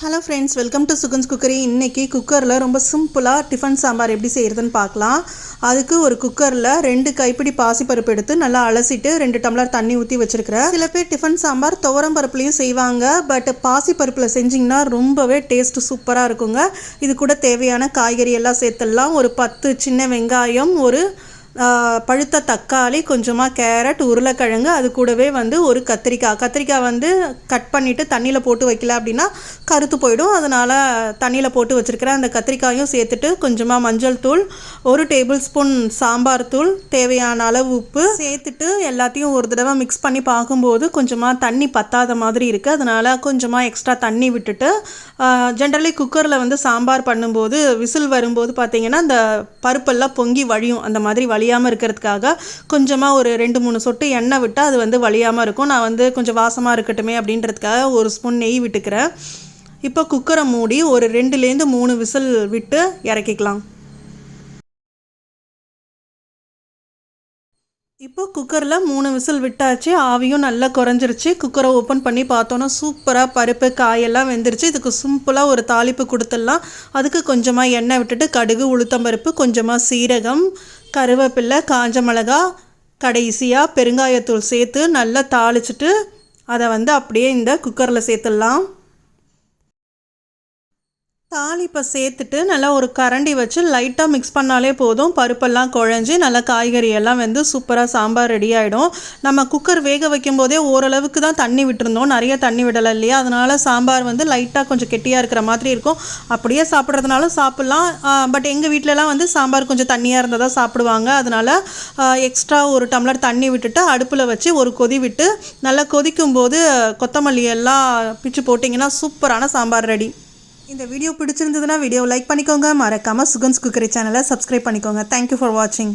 Hello friends welcome to Sugan's cookery இன்றைக்கி குக்கரில் ரொம்ப சிம்பிளாக டிஃபன் சாம்பார் எப்படி செய்கிறதுன்னு பார்க்கலாம். அதுக்கு ஒரு குக்கரில் ரெண்டு கைப்பிடி பாசிப்பருப்பு எடுத்து நல்லா அலசிட்டு ரெண்டு டம்ளர் தண்ணி ஊற்றி வச்சுருக்கிறேன். சில பேர் டிஃபன் சாம்பார் துவரம் பருப்புலையும் செய்வாங்க பட் பாசிப்பருப்பில் செஞ்சிங்கன்னா ரொம்பவே டேஸ்ட்டு சூப்பராக இருக்குங்க. இது கூட தேவையான காய்கறி எல்லாம் சேர்த்துடலாம். ஒரு பத்து சின்ன வெங்காயம் ஒரு பழுத்த தக்காளி கொஞ்சமாக கேரட் உருளைக்கிழங்கு அது கூடவே வந்து ஒரு கத்திரிக்காய். கத்திரிக்காய் வந்து கட் பண்ணிவிட்டு தண்ணியில் போட்டு வைக்கல அப்படின்னா கருத்து போயிடும். அதனால் தண்ணியில் போட்டு வச்சுருக்கிறேன் அந்த கத்திரிக்காயும் சேர்த்துட்டு கொஞ்சமாக மஞ்சள் தூள் ஒரு டேபிள் ஸ்பூன் சாம்பார் தூள் தேவையான அளவு உப்பு சேர்த்துட்டு எல்லாத்தையும் ஒரு தடவை மிக்ஸ் பண்ணி பார்க்கும்போது கொஞ்சமாக தண்ணி பத்தாத மாதிரி இருக்குது அதனால் கொஞ்சமாக எக்ஸ்ட்ரா தண்ணி விட்டுட்டு ஜென்ரலி குக்கரில் வந்து சாம்பார் பண்ணும்போது விசில் வரும்போது பார்த்திங்கன்னா அந்த பருப்பெல்லாம் பொங்கி வழியும். அந்த மாதிரி வலியாமல் இருக்கிறதுக்காக கொஞ்சமாக ஒரு ரெண்டு மூணு சொட்டு எண்ணெய் விட்டால் அது வந்து வழியாமல் இருக்கும். நான் வந்து கொஞ்சம் வாசமாக இருக்கட்டுமே அப்படின்றதுக்காக ஒரு ஸ்பூன் நெய் விட்டுக்கிறேன். இப்போ குக்கரை மூடி ஒரு ரெண்டுலேருந்து மூணு விசில் விட்டு இறக்கிக்கலாம். இப்போ குக்கரில் மூணு விசில் விட்டாச்சு. ஆவியும் நல்லா குறைஞ்சிருச்சு. குக்கரை ஓப்பன் பண்ணி பார்த்தோன்னா சூப்பராக பருப்பு காயெல்லாம் வெந்துருச்சு. இதுக்கு சிம்பிளாக ஒரு தாளிப்பு கொடுத்துடலாம். அதுக்கு கொஞ்சமாக எண்ணெய் விட்டுட்டு கடுகு உளுத்தம்பருப்பு கொஞ்சமாக சீரகம் கருவேப்பில்லை காஞ்ச மிளகா கடைசியாக பெருங்காயத்தூள் சேர்த்து நல்லா தாளிச்சிட்டு அதை வந்து அப்படியே இந்த குக்கரில் சேர்த்துடலாம். தாளிப்பை சேர்த்துட்டு நல்லா ஒரு கரண்டி வச்சு லைட்டாக மிக்ஸ் பண்ணாலே போதும். பருப்பெல்லாம் குழஞ்சி நல்லா காய்கறி எல்லாம் வந்து சூப்பராக சாம்பார் ரெடி ஆகிடும் நம்ம குக்கர் வேக வைக்கும் போதே ஓரளவுக்கு தான் தண்ணி விட்டுருந்தோம். நிறைய தண்ணி விடலை இல்லையா? அதனால் சாம்பார் வந்து லைட்டாக கொஞ்சம் கெட்டியாக இருக்கிற மாதிரி இருக்கும். அப்படியே சாப்பிட்றதுனாலும் சாப்பிட்லாம். பட் எங்கள் வீட்டிலலாம் வந்து சாம்பார் கொஞ்சம் தண்ணியாக இருந்தால் தான் சாப்பிடுவாங்க. அதனால் எக்ஸ்ட்ரா ஒரு டம்ளர் தண்ணி விட்டுட்டு அடுப்பில் வச்சு ஒரு கொதி விட்டு நல்லா கொதிக்கும் போது கொத்தமல்லி எல்லாம் பிச்சு போட்டிங்கன்னா சூப்பரான சாம்பார் ரெடி இந்த வீடியோ பிடிச்சிருந்ததுன்னா வீடியோ லைக் பண்ணிக்கோங்க. மறக்காமல் சுகன்ஸ் குக்கரி சேனலை சப்ஸ்கிரைப் பண்ணிக்கோங்க. தேங்க்யூ ஃபார் வாட்சிங்